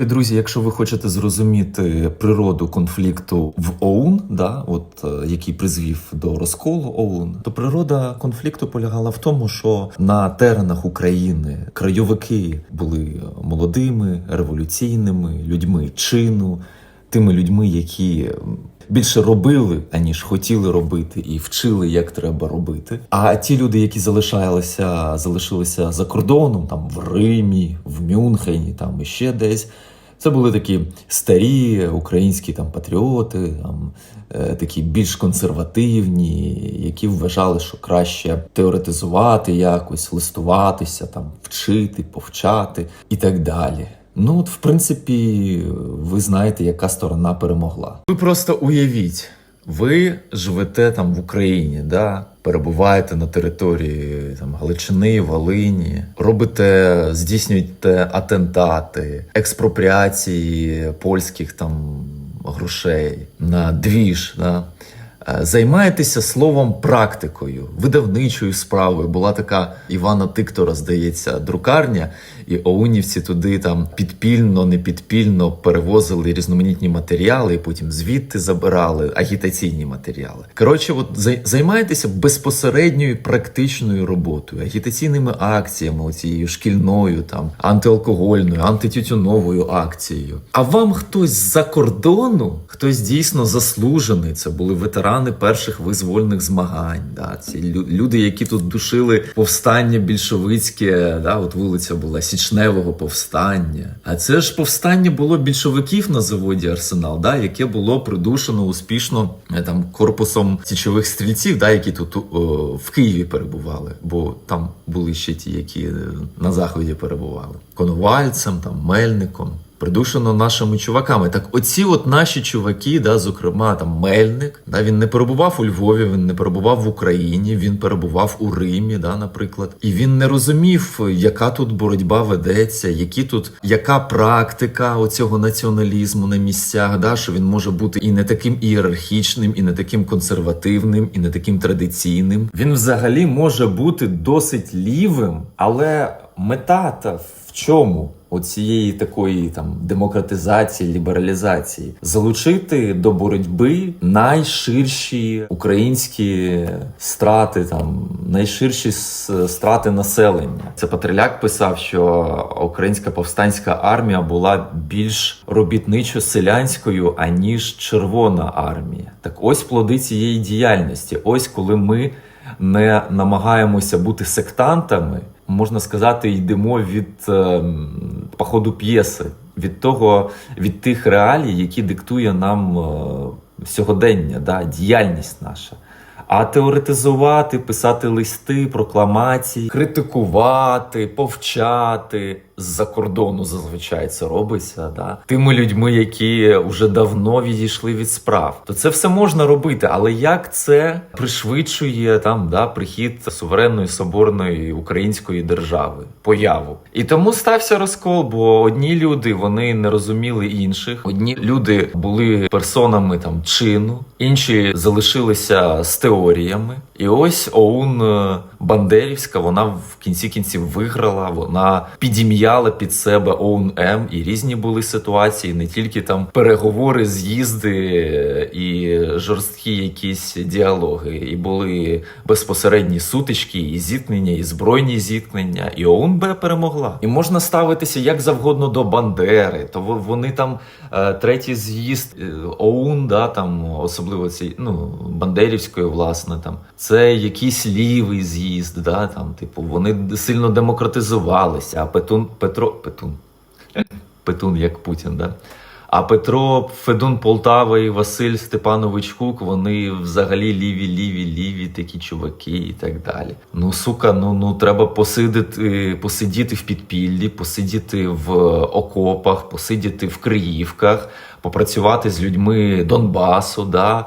Друзі, якщо ви хочете зрозуміти природу конфлікту в ОУН, да, от е, який призвів до розколу ОУН, то природа конфлікту полягала в тому, що на теренах України крайовики були молодими, революційними людьми чину, тими людьми, які більше робили, аніж хотіли робити, і вчили, як треба робити. А ті люди, які залишалися, залишилися за кордоном, там в Римі, в Мюнхені, там і ще десь. Це були такі старі українські там патріоти, там е, такі більш консервативні, які вважали, що краще теоретизувати якось, листуватися, там вчити, повчати і так далі. Ну, от, в принципі, ви знаєте, яка сторона перемогла. Ви просто уявіть, ви живете там в Україні, да? перебуваєте на території там, Галичини, Волині, робите, здійснюєте атентати, експропріації польських там грошей на двіж. Да? Е, Займаєтеся словом практикою, видавничою справою. Була така Івана Тиктора, здається, друкарня, і оунівці туди там підпільно, не підпільно перевозили різноманітні матеріали, і потім звідти забирали агітаційні матеріали. Коротше, от зай- займаєтеся безпосередньою практичною роботою, агітаційними акціями, оцією шкільною, там антиалкогольною, антитютюновою акцією. А вам хтось з-за кордону, хтось дійсно заслужений. Це були ветерани перших визвольних змагань. Да, ці люди, які тут душили повстання більшовицьке, да, от вулиця була Січневого повстання. А це ж повстання було більшовиків на заводі Арсенал, да, яке було придушено успішно е, там корпусом січових стрільців, да, які тут о, в Києві перебували, бо там були ще ті, які е, на заході перебували. Коновальцем, там Мельником. Придушено нашими чуваками. Так, оці от наші чуваки, да, зокрема, там Мельник, да, він не перебував у Львові, він не перебував в Україні, він перебував у Римі, да, наприклад, і він не розумів, яка тут боротьба ведеться, які тут яка практика оцього націоналізму на місцях, да, що він може бути і не таким ієрархічним, і не таким консервативним, і не таким традиційним. Він взагалі може бути досить лівим, але мета та в чому? Оцієї такої там демократизації, лібералізації, залучити до боротьби найширші українські страти, там найширші страти населення. Це Патриляк писав, що українська повстанська армія була більш робітничо-селянською аніж Червона армія. Так ось плоди цієї діяльності. Ось коли ми не намагаємося бути сектантами, можна сказати, йдемо від е, походу п'єси, від того, від тих реалій, які диктує нам е, сьогодення, да, діяльність наша. А теоретизувати, писати листи, прокламації, критикувати, повчати з-за кордону зазвичай це робиться. Да? Тими людьми, які вже давно відійшли від справ, то це все можна робити. Але як це пришвидшує там да, прихід суверенної соборної української держави, появу? І тому стався розкол, бо одні люди вони не розуміли інших, одні люди були персонами там чину, інші залишилися з теоріями. І ось ОУН Бандерівська, вона в кінці кінців виграла, вона підім'яла під себе ОУН і різні були ситуації, не тільки там переговори, з'їзди е, і жорсткі якісь діалоги, і були безпосередні сутички, і зіткнення, і збройні зіткнення. І ОУН Б перемогла. І можна ставитися як завгодно до Бандери, то вони там е, третій з'їзд е, ОУН, да, там особливо ці ну Бандерівської, власне, там це якийсь лівий з'їзд, да, там, типу, вони сильно демократизувалися. А Петун Петро Петун. Петун як Путін, да? А Петро Федун Полтава і Василь Степанович Кук, вони взагалі ліві, ліві, ліві такі чуваки і так далі. Ну, сука, ну, ну треба посидити, посидіти в підпіллі, посидіти в окопах, посидіти в Криївках, попрацювати з людьми Донбасу, да,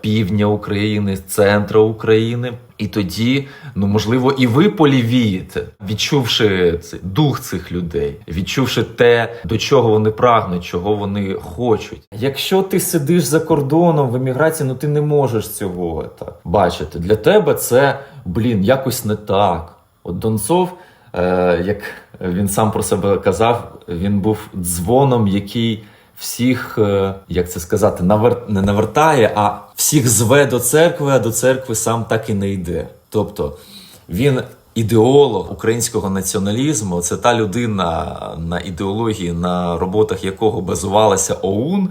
півдня України, центра України. І тоді, ну можливо, і ви полівієте, відчувши дух цих людей, відчувши те, до чого вони прагнуть, чого вони хочуть. Якщо ти сидиш за кордоном в еміграції, ну ти не можеш цього так, бачити. Для тебе це блін якось не так. От Донцов, е, як Він сам про себе казав, він був дзвоном, який всіх, е, як це сказати, навер... не навертає, а всіх зве до церкви, а до церкви сам так і не йде. Тобто він ідеолог українського націоналізму. Це та людина, на ідеології, на роботах якого базувалася ОУН.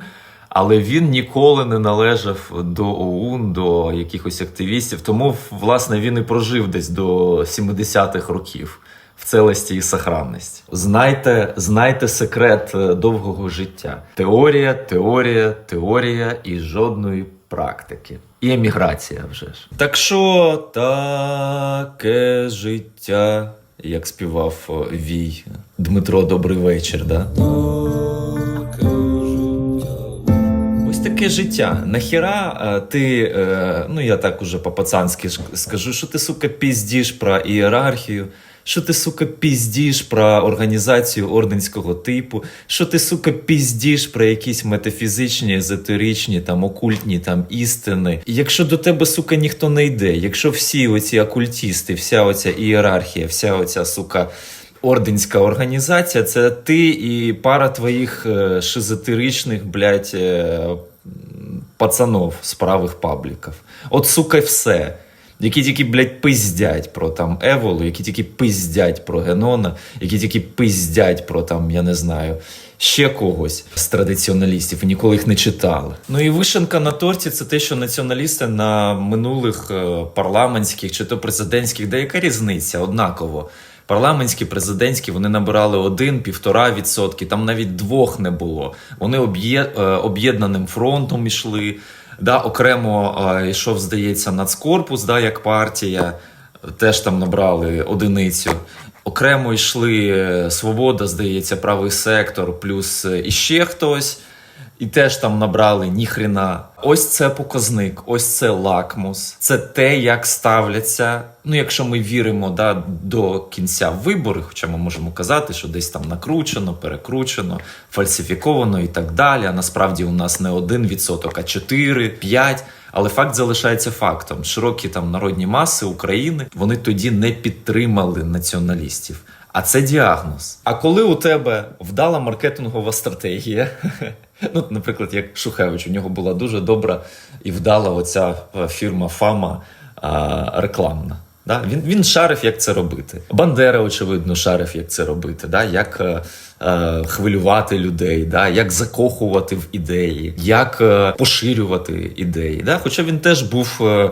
Але він ніколи не належав до ОУН, до якихось активістів. Тому, власне, він і прожив десь до 70-х років в целості і сохранності. Знайте, знайте секрет е, довгого життя: теорія, теорія, теорія і жодної практики. І еміграція вже ж. Так що таке життя, як співав е, Вій Дмитро, добрий вечір, да? Таке життя. Нахіра е, ти, ну я так уже по-пацанськи скажу, що ти, сука, піздіш про ієрархію, що ти, сука, піздіш про організацію орденського типу, що ти, сука, піздіш про якісь метафізичні, езотеричні, там, окультні там, істини. І якщо до тебе, сука, ніхто не йде, якщо всі оці окультісти, вся оця ієрархія, вся оця, сука, орденська організація, це ти і пара твоїх е, шизотеричних, блядь, е, пацанов з правих пабліків. От, сука, все. Які тільки, блядь, пиздять про там Еволу, які тільки пиздять про Генона, які тільки пиздять про там, я не знаю, ще когось з традиціоналістів і ніколи їх не читали. Ну і вишенка на торті це те, що націоналісти на минулих е, парламентських чи то президентських, де яка різниця однаково. Парламентські, президентські, вони набирали 1-1,5 відсотки, там навіть двох не було. Вони е, об'єднаним фронтом йшли. Да, окремо йшов, здається, нацкорпус, да, як партія, теж там набрали одиницю. Окремо йшли е, Свобода, здається, правий сектор, плюс е, іще хтось. І теж там набрали ніхрена. Ось це показник, ось це лакмус. Це те, як ставляться. Ну, якщо ми віримо да, до кінця вибори, хоча ми можемо казати, що десь там накручено, перекручено, фальсифіковано і так далі. А насправді у нас не один відсоток, а 4, 5. Але факт залишається фактом. Широкі там народні маси України вони тоді не підтримали націоналістів. А це діагноз. А коли у тебе вдала маркетингова стратегія, ну, наприклад, як Шухевич, у нього була дуже добра і вдала оця е, фірма Фама рекламна. Да? Він, він шарив, як це робити. Бандера, очевидно, шарив, як це робити, да? як е, е, хвилювати людей, да? як закохувати в ідеї, як е, поширювати ідеї. Да? Хоча він теж був. Е,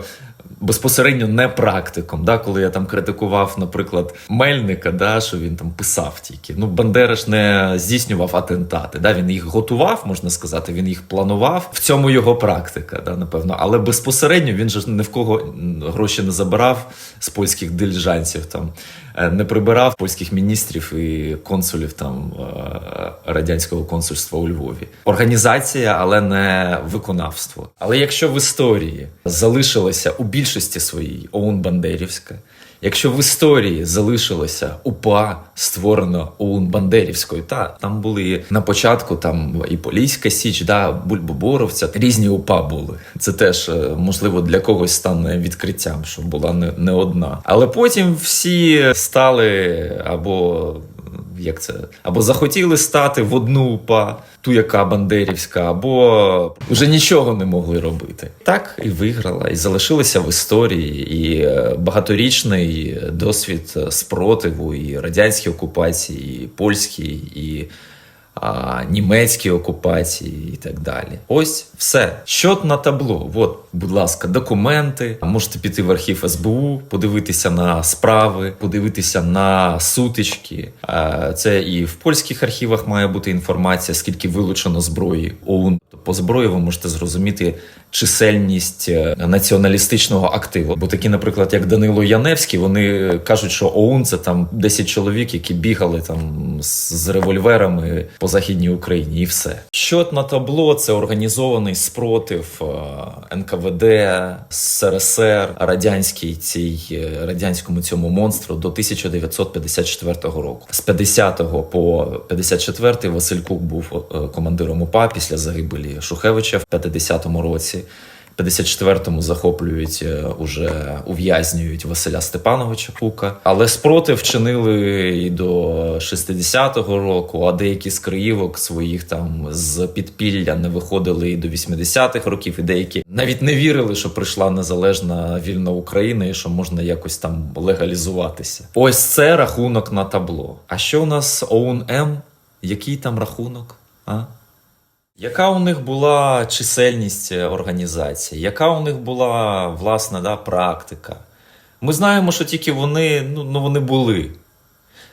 безпосередньо не практиком. Да, коли я там критикував, наприклад, Мельника, да, що він там писав тільки. Ну, Бандера ж не здійснював атентати. Да, він їх готував, можна сказати, він їх планував. В цьому його практика, да, напевно. Але безпосередньо він же ні в кого гроші не забирав з польських диліжанців, там е, не прибирав польських міністрів і консулів там е, радянського консульства у Львові. Організація, але не виконавство. Але якщо в історії залишилося у більшості своїй ОУН Бандерівська, якщо в історії залишилося УПА, створено ОУН Бандерівською, та там були на початку там і Поліська Січ, да, Бульбоборовця, різні УПА були. Це теж е, можливо для когось стане відкриттям, що була не, не одна. Але потім всі стали або як це, або захотіли стати в одну УПА, ту, яка бандерівська, або вже нічого не могли робити. Так і виграла, і залишилася в історії, і е, багаторічний досвід спротиву, і радянській окупації, і польській, і а, німецькій окупації і так далі. Ось все. Щот на табло. От, будь ласка, документи. Можете піти в архів СБУ, подивитися на справи, подивитися на сутички. Це і в польських архівах має бути інформація, скільки вилучено зброї ОУН. По зброї ви можете зрозуміти чисельність е, націоналістичного активу. Бо такі, наприклад, як Данило Яневський, вони кажуть, що ОУН це там 10 чоловік, які бігали там з револьверами по західній Україні, і все. що на табло це організований спротив е, НКВД, СРСР, радянській цій е, радянському цьому монстру до 1954 року. З 50 по 54 Василь Кук був е, командиром УПА після загибелі Шухевича в 50-му році. 54-му захоплюють е, уже ув'язнюють Василя Степановича Кука. Але спротив вчинили і до 60-го року, а деякі з криївок своїх там з підпілля не виходили і до 80-х років, і деякі навіть не вірили, що прийшла незалежна вільна Україна і що можна якось там легалізуватися. Ось це рахунок на табло. А що у нас ОУН М? Який там рахунок? А? Яка у них була чисельність е, організації? Яка у них була власна да, практика? Ми знаємо, що тільки вони, ну, ну вони були.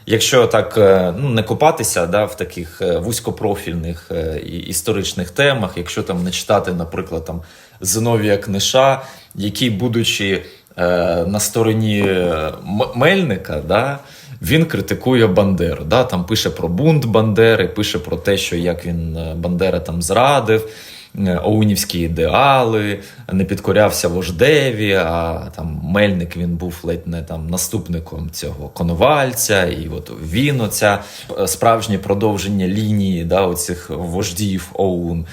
Якщо так е, ну, не копатися да, в таких е, вузькопрофільних історичних темах, якщо там не читати, наприклад, там Зиновія Книша, який, будучи е, на стороні Мельника, да, він критикує Бандеру. Да, там пише про бунт Бандери, пише про те, що як він е, Бандера там зрадив. е, Оунівські ідеали, не підкорявся вождеві, а там Мельник він був ледь не там наступником цього коновальця, і от він оця е, справжнє продовження лінії да, оцих вождів Оун.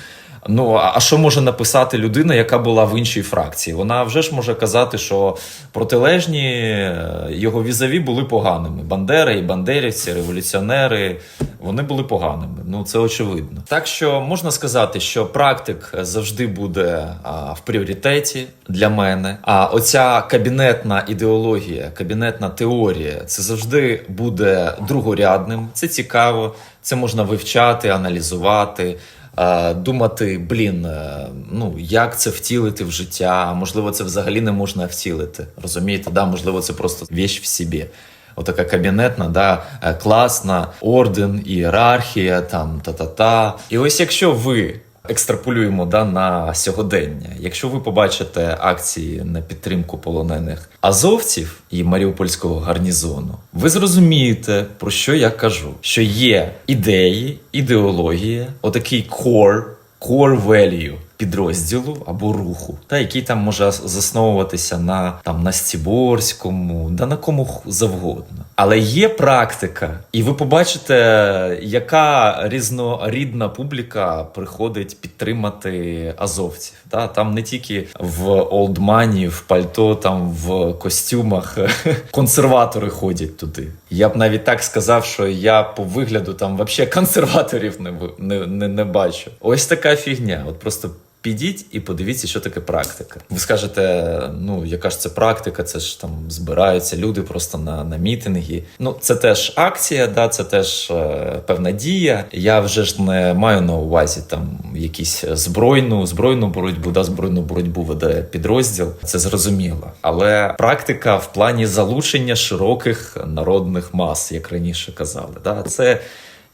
Ну, а що може написати людина, яка була в іншій фракції? Вона вже ж може казати, що протилежні е, його візаві були поганими. Бандери і бандерівці, революціонери, вони були поганими. Ну це очевидно. Так що можна сказати, що практик завжди буде а, в пріоритеті для мене. А оця кабінетна ідеологія, кабінетна теорія, це завжди буде другорядним. Це цікаво, це можна вивчати, аналізувати. Е, Думати, блін, е, ну як це втілити в життя? Можливо, це взагалі не можна втілити. Розумієте? Да, можливо, це просто віч в собі. Отака кабінетна, да, е, класна, орден, ієрархія, там та-та-та. І ось якщо ви екстраполюємо да, на сьогодення, якщо ви побачите акції на підтримку полонених азовців і маріупольського гарнізону, ви зрозумієте, про що я кажу: що є ідеї, ідеологія, отакий core, core value підрозділу або руху, та який там може засновуватися на там на Стіборському, да на кому завгодно. Але є практика, і ви побачите, яка різнорідна публіка приходить підтримати азовців. Та там не тільки в олдмані, в пальто, там в костюмах консерватори ходять туди. Я б навіть так сказав, що я по вигляду там взагалі консерваторів не, не, не, не бачу. Ось така фігня. От просто Підіть і подивіться, що таке практика. Ви скажете, ну яка ж це практика? Це ж там збираються люди просто на, на мітинги. Ну це теж акція, да, це теж е, певна дія. Я вже ж не маю на увазі там якісь збройну, збройну боротьбу, да, збройну боротьбу веде підрозділ. Це зрозуміло. Але практика в плані залучення широких народних мас, як раніше казали, да, це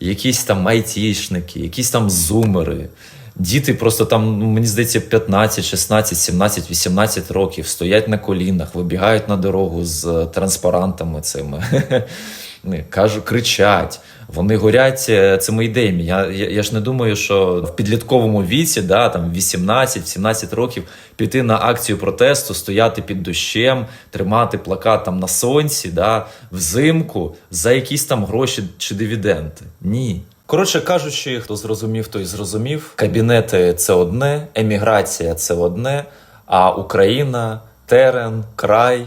якісь там айтішники, якісь там зумери. Діти просто там, ну, мені здається, 15, 16, 17, 18 років стоять на колінах, вибігають на дорогу з транспарантами цими. Не, Кажу, кричать, вони горять е, цими ідеями. Я, я, я ж не думаю, що в підлітковому віці, да, там 18-17 років, піти на акцію протесту, стояти під дощем, тримати плакат там на сонці, да, взимку за якісь там гроші чи дивіденди. Ні. Коротше кажучи, хто зрозумів, той зрозумів. Кабінети це одне, еміграція це одне, а Україна, терен, край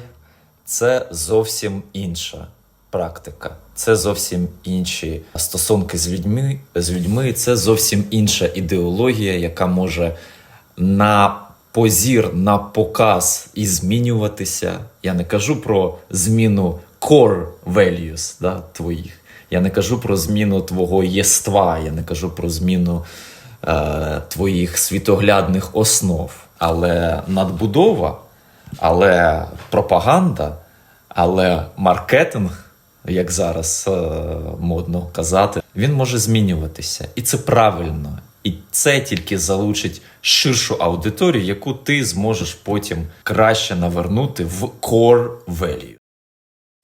це зовсім інша практика. Це зовсім інші стосунки з людьми, з людьми. Це зовсім інша ідеологія, яка може на позір, на показ і змінюватися. Я не кажу про зміну core values да, твоїх. Я не кажу про зміну твого єства, я не кажу про зміну е, твоїх світоглядних основ. Але надбудова, але пропаганда, але маркетинг, як зараз е, модно казати, він може змінюватися. І це правильно. І це тільки залучить ширшу аудиторію, яку ти зможеш потім краще навернути в core value.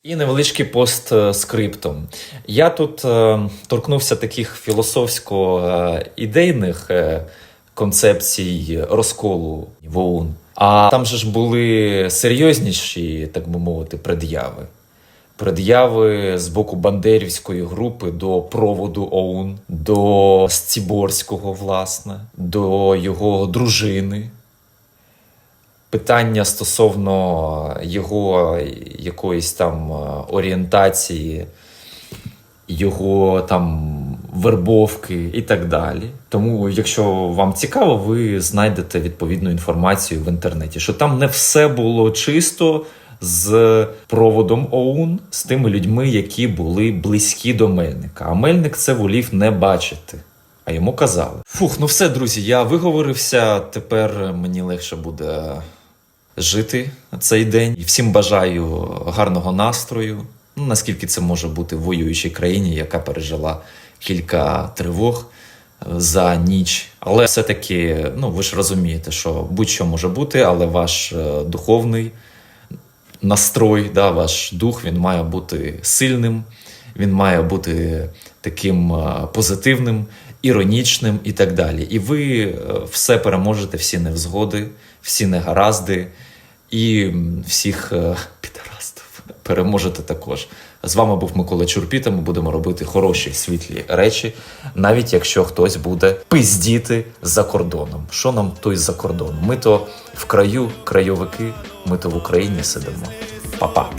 І невеличкий пост е, скриптом. Я тут е, торкнувся таких філософсько-ідейних е, концепцій розколу в ОУН. А там же ж були серйозніші, так би мовити, пред'яви. Пред'яви з боку бандерівської групи до проводу ОУН, до Стіборського, власне, до його дружини, питання стосовно його якоїсь там е, орієнтації, його там вербовки і так далі. Тому, якщо вам цікаво, ви знайдете відповідну інформацію в інтернеті, що там не все було чисто з проводом ОУН, з тими людьми, які були близькі до Мельника. А Мельник це волів не бачити. А йому казали. Фух, ну все, друзі, я виговорився. Тепер мені легше буде жити цей день. І всім бажаю гарного настрою. Ну, наскільки це може бути в воюючій країні, яка пережила кілька тривог е, за ніч. Але все-таки, ну ви ж розумієте, що будь-що може бути, але ваш е, духовний настрой, да, ваш дух він має бути сильним, він має бути таким е, позитивним, іронічним і так далі. І ви все переможете, всі невзгоди, всі негаразди і всіх е, підарастів переможете також. З вами був Микола Чурпіта. Ми будемо робити хороші світлі речі, навіть якщо хтось буде пиздіти за кордоном. Що нам той за кордон? Ми то в краю, крайовики, ми то в Україні сидимо. Па-па.